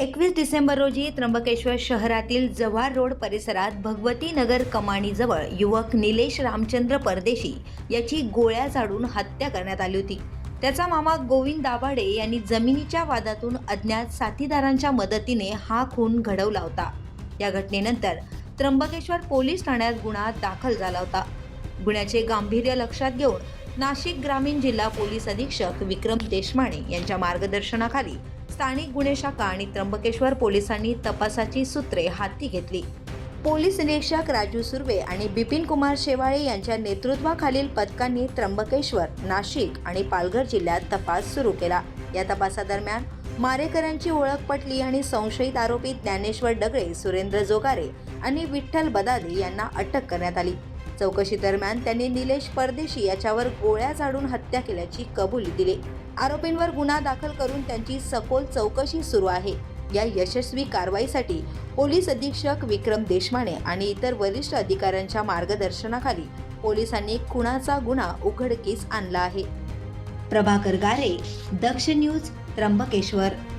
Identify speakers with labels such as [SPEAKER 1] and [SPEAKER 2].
[SPEAKER 1] एकवीस डिसेंबर रोजी त्र्यंबकेश्वर शहरातील जव्हार रोड परिसरात भगवती नगर कमानीजवळ युवक निलेश रामचंद्र परदेशी याची गोळ्या झाडून हत्या करण्यात आली होती. त्याचा मामा गोविंद दाभाडे यांनी जमिनीच्या वादातून अज्ञात साथीदारांच्या मदतीने हा खून घडवला होता. या घटनेनंतर त्र्यंबकेश्वर पोलीस ठाण्यात गुन्हा दाखल झाला होता. गुन्ह्याचे गांभीर्य लक्षात घेऊन नाशिक ग्रामीण जिल्हा पोलीस अधीक्षक विक्रम देशमाणे यांच्या मार्गदर्शनाखाली स्थानिक गुन्हे शाखा आणि त्र्यंबकेश्वर पोलिसांनी तपासाची सूत्रे हाती घेतली. पोलीस निरीक्षक राजू सुर्वे आणि बिपिन कुमार शेवाळे यांच्या नेतृत्वाखालील पथकांनी त्र्यंबकेश्वर नाशिक आणि पालघर जिल्ह्यात तपास सुरू केला. या तपासादरम्यान मारेकरांची ओळख पटली आणि संशयित आरोपी ज्ञानेश्वर डगळे सुरेंद्र जोगारे आणि विठ्ठल बदादे यांना अटक करण्यात आली. चौकशीदरम्यान त्यांनी निलेश परदेशी याच्यावर गोळ्या झाडून हत्या केल्याची कबुली दिली. आरोपींवर गुन्हा दाखल करून त्यांची सखोल चौकशी सुरू आहे. या यशस्वी कारवाईसाठी पोलीस अधीक्षक विक्रम देशमाने आणि इतर वरिष्ठ अधिकाऱ्यांच्या मार्गदर्शनाखाली पोलिसांनी खुनाचा गुन्हा उघडकीस आणला आहे. प्रभाकर गारे दक्ष न्यूज त्र्यंबकेश्वर.